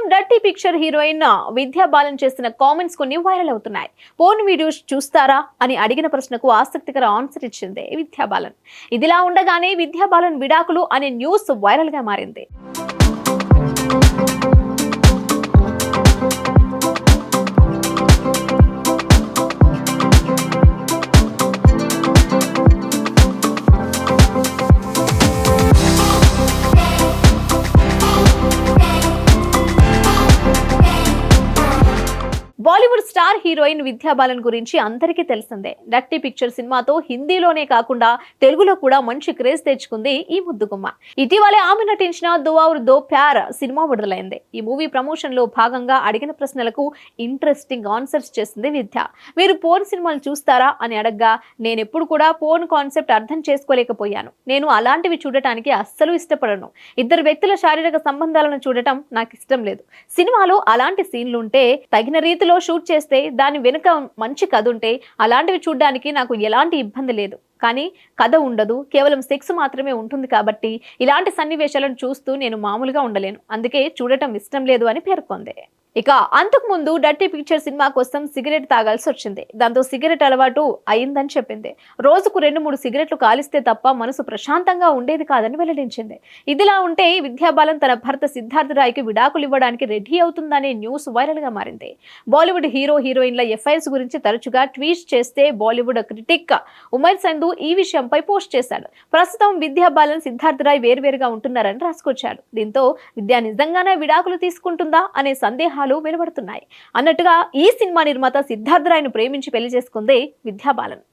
ప్రస్తుతం dirty picture heroine Vidya Balan చేసిన comments కొన్ని వైరల్ అవుతున్నాయి. పోర్న్ వీడియోస్ చూస్తారా అని అడిగిన ప్రశ్నకు ఆసక్తికర ఆన్సర్ ఇచ్చింది విద్యా బాలన్. ఇదిలా ఉండగానే విద్యా బాలన్ విడాకులు అనే న్యూస్ వైరల్గా మారింది. Bollywood star heroine Vidya Balan గురించి అందరికీ తెలిసిందే. డట్టి పిక్చర్ సినిమాతో హిందీలోనే కాకుండా తెలుగులో కూడా మంచి క్రేజ్ తెచ్చుకుంది ఈ ముద్దుగుమ్మ. ఇటీవలే ఆమె నటించిన దువార్ దో ప్యార్ సినిమా విడుదలైంది. ఈ మూవీ ప్రమోషన్లో భాగంగా అడిగిన ప్రశ్నలకు ఇంట్రెస్టింగ్ ఆన్సర్స్ చేసింది విద్య. మీరు పోర్న్ సినిమాలు చూస్తారా అని అడగ్గా నేను ఎప్పుడు కూడా పోన్ కాన్సెప్ట్ అర్థం చేసుకోలేకపోయాను. నేను అలాంటివి చూడటానికి అస్సలు ఇష్టపడను. ఇద్దరు వ్యక్తుల శారీరక సంబంధాలను చూడటం నాకు ఇష్టం లేదు. సినిమాలో అలాంటి సీన్లుంటే తగిన రీతిలో షూట్ చేస్తే దాని వెనుక మంచి కథ ఉంటే అలాంటివి చూడడానికి నాకు ఎలాంటి ఇబ్బంది లేదు. కానీ కథ ఉండదు. కేవలం సెక్స్ మాత్రమే ఉంటుంది కాబట్టి ఇలాంటి సన్నివేశాలను చూస్తూ నేను మామూలుగా ఉండలేను. అందుకే చూడటం ఇష్టం లేదు అని పేర్కొంది. ఇక అంతకుముందు డర్టీ పిక్చర్ సినిమా కోసం సిగరెట్ తాగాల్సి వచ్చింది. దాంతో సిగరెట్ అలవాటు అయిందని చెప్పింది. రోజుకు రెండు మూడు సిగరెట్లు కాలిస్తే తప్ప మనసు ప్రశాంతంగా ఉండేది కాదని వెల్లడించింది. ఇదిలా ఉంటే విద్యాబాలన్ తన భర్త సిద్ధార్థ రాయ్కి విడాకులు ఇవ్వడానికి రెడీ అవుతుందనే న్యూస్ వైరల్గా మారింది. బాలీవుడ్ హీరో హీరోయిన్ల ఎఫ్ఐఆర్స్ గురించి తరచుగా ట్వీట్ చేస్తే బాలీవుడ్ క్రిటిక్ ఉమర్ సంధు ఈ విషయంపై పోస్ట్ చేశాడు. ప్రస్తుతం విద్యా బాలన్ సిద్ధార్థ రాయ్ వేర్వేరుగా ఉంటున్నారని రాసుకొచ్చాడు. దీంతో విద్య నిజంగానే విడాకులు తీసుకుంటుందా అనే సందేహం సందేహాలు వెలువడుతున్నాయి. అన్నట్టుగా ఈ సినిమా నిర్మాత సిద్ధార్థరాయ్ను ప్రేమించి పెళ్ళి చేసుకుందే విద్యా బాలన్